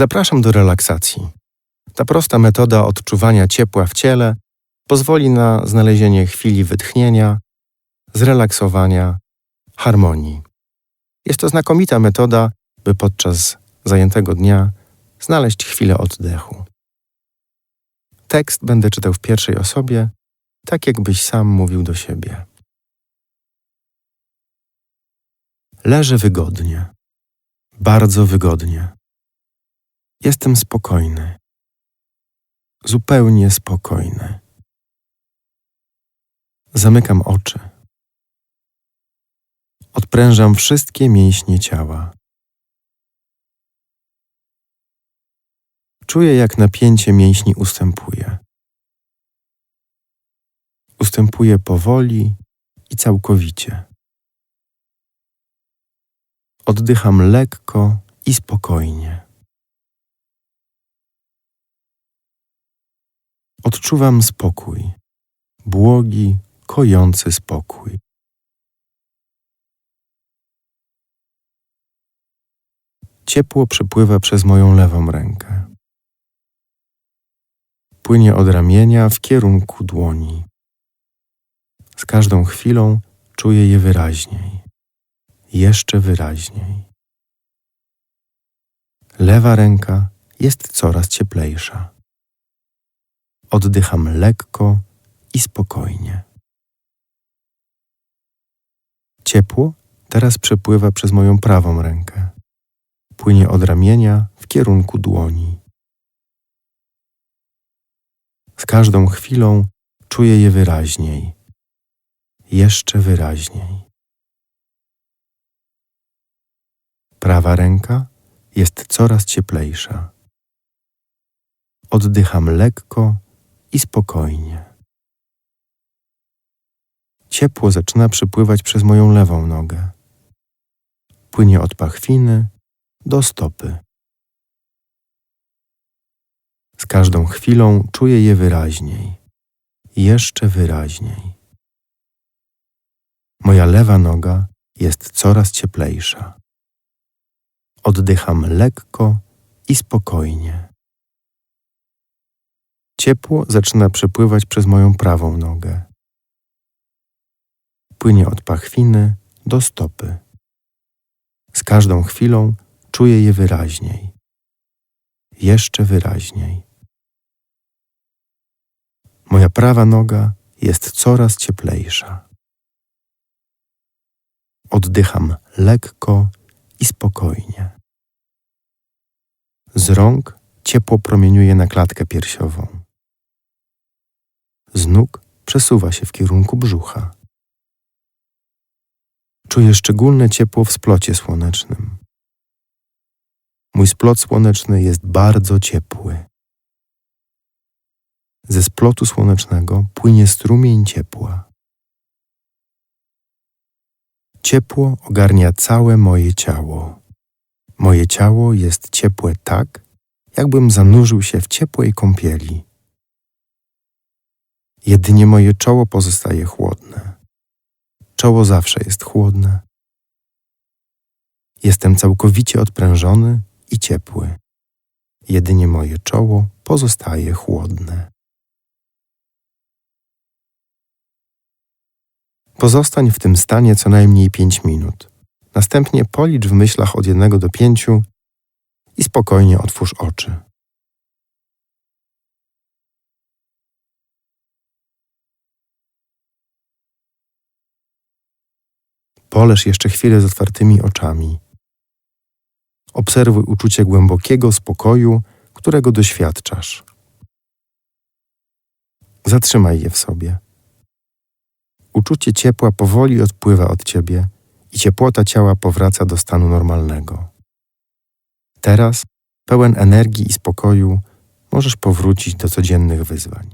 Zapraszam do relaksacji. Ta prosta metoda odczuwania ciepła w ciele pozwoli na znalezienie chwili wytchnienia, zrelaksowania, harmonii. Jest to znakomita metoda, by podczas zajętego dnia znaleźć chwilę oddechu. Tekst będę czytał w pierwszej osobie, tak jakbyś sam mówił do siebie. Leżę wygodnie, bardzo wygodnie. Jestem spokojny, zupełnie spokojny. Zamykam oczy. Odprężam wszystkie mięśnie ciała. Czuję, jak napięcie mięśni ustępuje. Ustępuje powoli i całkowicie. Oddycham lekko i spokojnie. Odczuwam spokój, błogi, kojący spokój. Ciepło przepływa przez moją lewą rękę. Płynie od ramienia w kierunku dłoni. Z każdą chwilą czuję je wyraźniej, jeszcze wyraźniej. Lewa ręka jest coraz cieplejsza. Oddycham lekko i spokojnie. Ciepło teraz przepływa przez moją prawą rękę. Płynie od ramienia w kierunku dłoni. Z każdą chwilą czuję je wyraźniej, jeszcze wyraźniej. Prawa ręka jest coraz cieplejsza. Oddycham lekko i spokojnie. Ciepło zaczyna przypływać przez moją lewą nogę. Płynie od pachwiny do stopy. Z każdą chwilą czuję je wyraźniej, jeszcze wyraźniej. Moja lewa noga jest coraz cieplejsza. Oddycham lekko i spokojnie. Ciepło zaczyna przepływać przez moją prawą nogę. Płynie od pachwiny do stopy. Z każdą chwilą czuję je wyraźniej, jeszcze wyraźniej. Moja prawa noga jest coraz cieplejsza. Oddycham lekko i spokojnie. Z rąk ciepło promieniuje na klatkę piersiową. Z nóg przesuwa się w kierunku brzucha. Czuję szczególne ciepło w splocie słonecznym. Mój splot słoneczny jest bardzo ciepły. Ze splotu słonecznego płynie strumień ciepła. Ciepło ogarnia całe moje ciało. Moje ciało jest ciepłe tak, jakbym zanurzył się w ciepłej kąpieli. Jedynie moje czoło pozostaje chłodne. Czoło zawsze jest chłodne. Jestem całkowicie odprężony i ciepły. Jedynie moje czoło pozostaje chłodne. Pozostań w tym stanie co najmniej pięć minut. Następnie policz w myślach od jednego do pięciu i spokojnie otwórz oczy. Poleż jeszcze chwilę z otwartymi oczami. Obserwuj uczucie głębokiego spokoju, którego doświadczasz. Zatrzymaj je w sobie. Uczucie ciepła powoli odpływa od ciebie i ciepłota ciała powraca do stanu normalnego. Teraz, pełen energii i spokoju, możesz powrócić do codziennych wyzwań.